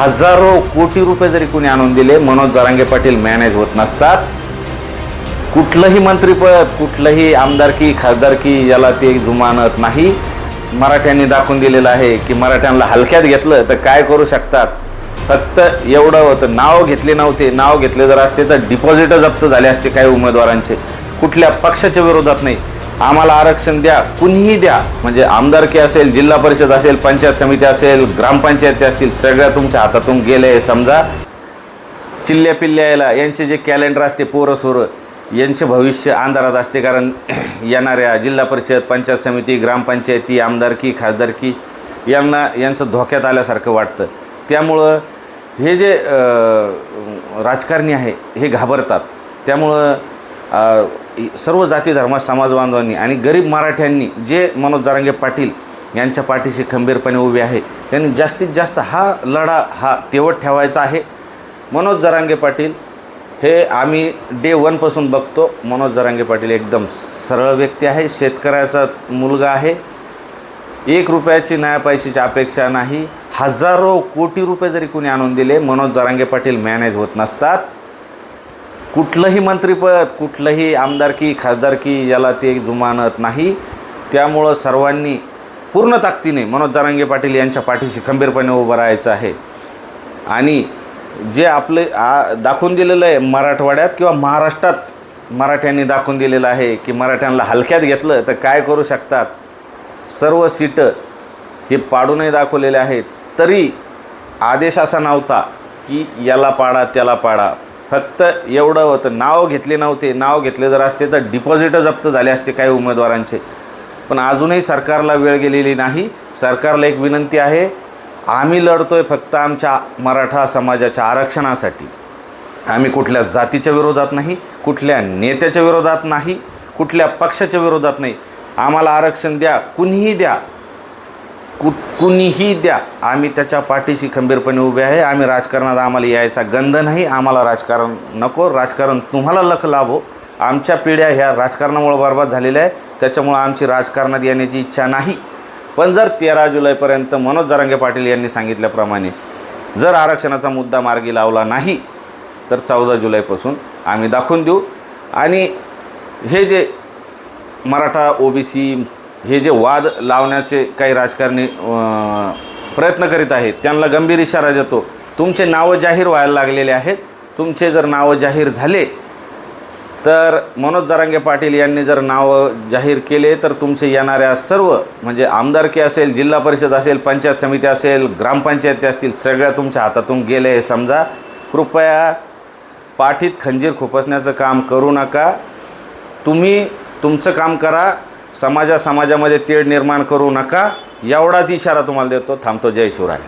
हजारो कोटी रुपये जरी कोणी आणून दिले मनोज जरांगे पाटील मॅनेज होत नसतात. कुठलंही मंत्रीपद कुठलंही आमदारकी खासदारकी याला ते जुमानत नाही. मराठ्यांनी दाखवून दिलेलं आहे की मराठ्यांना हलक्यात घेतलं तर काय करू शकतात? फक्त एवढं होतं नाव घेतले नव्हते. नाव घेतले जर असते तर डिपॉझिट जप्त झाले असते काही उमेदवारांचे. कुठल्या पक्षाच्या विरोधात नाही. आम्हाला आरक्षण द्या कुणीही द्या. म्हणजे आमदारकी असेल जिल्हा परिषद असेल पंचायत समिती असेल ग्रामपंचायती असतील सगळ्या तुमच्या हातातून गेले समजा. चिल्ल्या पिल्ल्याला यांचे जे कॅलेंडर असते पोरं सोरं यांचे भविष्य अंधारात असते कारण येणाऱ्या जिल्हा परिषद पंचायत समिती ग्रामपंचायती आमदारकी खासदारकी यांना यांचं धोक्यात आल्यासारखं वाटतं. त्यामुळं हे जे राजकारणी आहे हे घाबरतात. त्यामुळं सर्व जाती धर्म समाज बांधवांनी आणि गरीब मराठ्यांनी जे मनोज जारांगे पाटील यांच्या पाठीशी खंबीरपणे उभे आहे त्यांनी जास्तीत जास्त हा लढा हा तेवट ठेवायचा आहे. मनोज जरांगे पाटील हे आम्ही डे वनपासून बघतो. मनोज जरांगे पाटील एकदम सरळ व्यक्ती आहे शेतकऱ्याचा मुलगा आहे. एक रुपयाची नया अपेक्षा नाही. हजारो कोटी रुपये जरी कोणी आणून दिले मनोज जरांगे पाटील मॅनेज होत नसतात. कुठलंही मंत्रीपद कुठलंही आमदारकी खासदारकी याला ते जुमानत नाही. त्यामुळं सर्वांनी पूर्ण ताकदीने मनोज जारांगे पाटील यांच्या पाठीशी खंबीरपणे उभं राहायचं आहे. आणि जे आपले आ दाखवून दिलेलं आहे मराठवाड्यात किंवा महाराष्ट्रात मराठ्यांनी दाखवून दिलेलं आहे की मराठ्यांना हलक्यात घेतलं तर काय करू शकतात? सर्व सीटं हे पाडूनही दाखवलेले आहेत. तरी आदेश असा नव्हता की याला पाडा त्याला पाडा. फक्त एवढं होतं. नाव घेतले नव्हते. नाव घेतले जर असते तर डिपॉझिट जप्त झाले असते काही उमेदवारांचे. पण अजूनही सरकारला वेळ गेलेली नाही. सरकारला एक विनंती आहे आम्ही लढतोय फक्त आमच्या मराठा समाजाच्या आरक्षणासाठी. आम्ही कुठल्या जातीच्या विरोधात नाही कुठल्या नेत्याच्या विरोधात नाही कुठल्या पक्षाच्या विरोधात नाही. आम्हाला आरक्षण द्या कुणीही द्या. कु कुणीही द्या. आम्ही त्याच्या पाठीशी खंबीरपणे उभे आहे. आम्ही राजकारणात आम्हाला यायचा गंध नाही. आम्हाला राजकारण नको. राजकारण तुम्हाला लख लाभो. आमच्या पिढ्या ह्या राजकारणामुळे बर्बाद झालेल्या आहे त्याच्यामुळं आमची राजकारणात येण्याची इच्छा नाही. पण जर तेरा जुलैपर्यंत मनोज जरांगे पाटील यांनी सांगितल्याप्रमाणे जर आरक्षणाचा मुद्दा मार्गी लावला नाही तर चौदा जुलैपासून आम्ही दाखवून देऊ. आणि हे जे मराठा ओबीसी हे जे वाद लावण्याचे काही राजकारणी प्रयत्न करीत आहेत त्यांना गंभीर इशारा देतो. तुमचे नावं जाहीर व्हायला लागलेले आहेत. तुमचे जर नावं जाहीर झाले तर मनोज जरांगे पाटील यांनी जर नावं जाहीर केले तर तुमचे येणाऱ्या सर्व म्हणजे आमदारकी असेल जिल्हा परिषद असेल पंचायत समिती असेल ग्रामपंचायती असतील सगळ्या तुमच्या हातातून गेले हे समजा. कृपया पाठीत खंजीर खुपसण्याचं काम करू नका. तुम्ही तुमचं काम करा समाजा समाजामध्ये तेढ निर्माण करू नका. एवढाच इशारा तुम्हाला देतो. थांबतो. जय शिवराय.